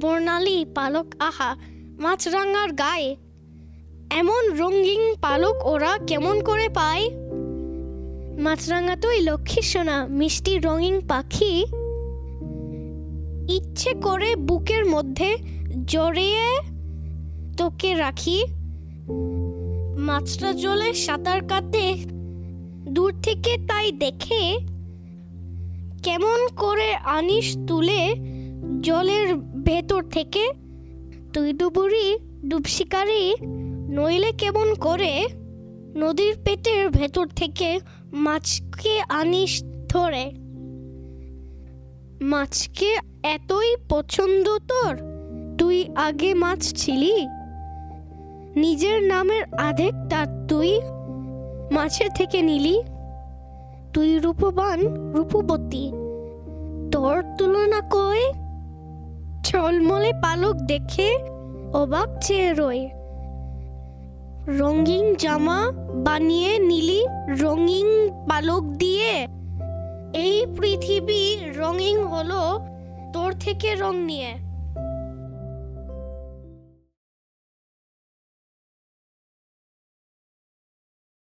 বর্ণালী পালক আহা, মাছরাঙার গায়ে। এমন রঙিন পালক ওরা কেমন করে পায়? মাছরাঙা তুই লক্ষ্মী সোনা, মিষ্টি রঙিন পাখি। ইচ্ছে করে বুকের মধ্যে জড়িয়ে তোকে রাখি। মাছটা জলে সাঁতার কাটে, দূর থেকে তাই দেখে। কেমন করে আনিস তুলে জলের ভেতর থেকে তুই ডুবুরি, ডুবশিকারি, নইলে কেমন করে নদীর পেটের ভেতর থেকে মাছকে আনিস ধরে? মাছকে এতই পছন্দ তোর? তুই আগে মাছ ছিলি? নিজের নামের আধেকটা তুই মাছের থেকে নিলি? তুই রূপবান, রূপবতী। তোর তুলনা কই? ঝলমলে পালক দেখে অবাক চেয়ে রই। রঙিন জামা বানিয়ে নিলি রঙিন পালক দিয়ে। এই পৃথিবী রঙিন হলো তোর থেকে রং নিয়ে।